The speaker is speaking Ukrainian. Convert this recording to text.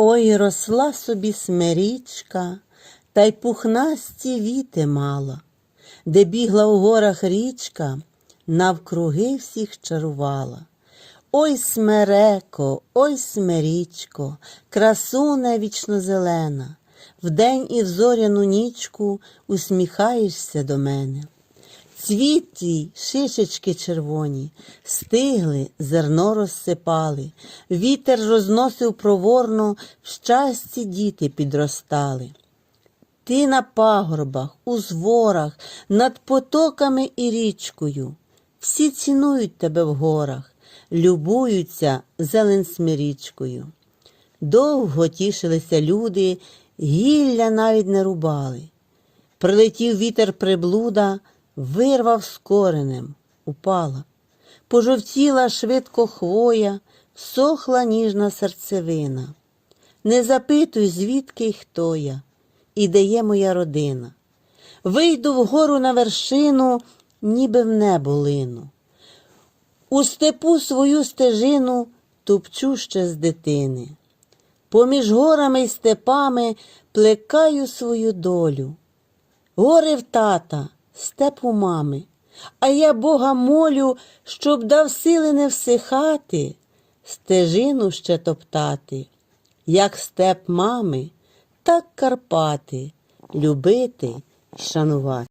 Ой, росла собі смирічка, та й пухнасті віти мала, де бігла у горах річка, навкруги всіх чарувала. Ой, смереко, ой, смирічко, красуне вічно зелена, вдень і в зоряну нічку усміхаєшся до мене. Цвіт твій, шишечки червоні, стигли, зерно розсипали, вітер розносив проворно, в щасті діти підростали. Ти на пагорбах, у зворах, над потоками і річкою. Всі цінують тебе в горах, любуються зелен смирічкою. Довго тішилися люди, гілля навіть не рубали. Прилетів вітер приблуда, вирвав з коренем, упала. Пожовтіла швидко хвоя, всохла ніжна серцевина. Не запитуй, звідки й хто я, і де є моя родина. Вийду вгору на вершину, ніби в небо лину. У степу свою стежину тупчу ще з дитини. Поміж горами й степами плекаю свою долю. Гори в тата, степ у мами, а я Бога молю, щоб дав сили не всихати, стежину ще топтати, як степ мами, так Карпати, любити й шанувати.